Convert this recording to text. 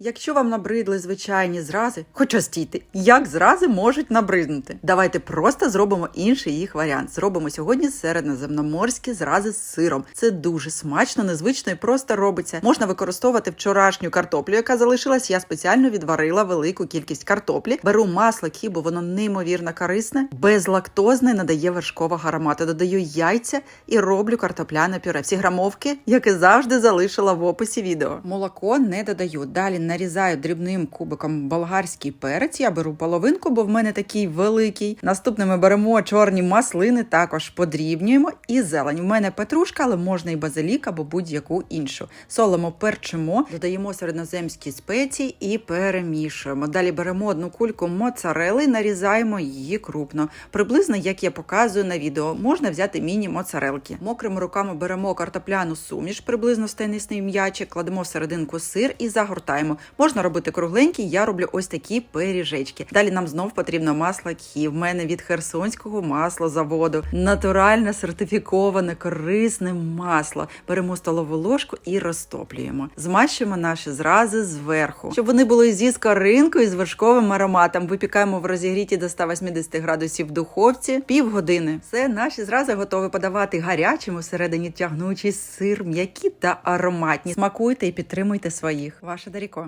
Якщо вам набридли звичайні зрази, хоча стійте, як зрази можуть набриднути? Давайте просто зробимо інший їх варіант. Зробимо сьогодні середньоземноморські зрази з сиром. Це дуже смачно, незвично і просто робиться. Можна використовувати вчорашню картоплю, яка залишилась. Я спеціально відварила велику кількість картоплі. Беру масло кібо, воно неймовірно корисне, безлактозне, надає вершкового аромату. Додаю яйця і роблю картопляне пюре. Всі грамовки, як і завжди, залишила в описі відео. Молоко не додаю. Далі нарізаю дрібним кубиком болгарський перець. Я беру половинку, бо в мене такий великий. Наступне ми беремо чорні маслини, також подрібнюємо і зелень. У мене петрушка, але можна і базилік або будь-яку іншу. Солимо, перчимо, додаємо середноземські спеції і перемішуємо. Далі беремо одну кульку моцарели, нарізаємо її крупно. Приблизно як я показую на відео, можна взяти міні-моцарелки. Мокрими руками беремо картопляну суміш, приблизно стейнисний м'ячик, кладемо всерединку сир і загортаємо. Можна робити кругленькі, я роблю ось такі пиріжечки. Далі нам знов потрібно масло кі. В мене від херсонського маслозаводу. Натуральне, сертифіковане, корисне масло. Беремо столову ложку і розтоплюємо. Змащуємо наші зрази зверху, щоб вони були зі скоринкою з вершковим ароматом. Випікаємо в розігріті до 180 градусів в духовці півгодини. Все, наші зрази готові подавати гарячим усередині тягнучий сир, м'які та ароматні. Смакуйте і підтримуйте своїх. Ваша Даріко.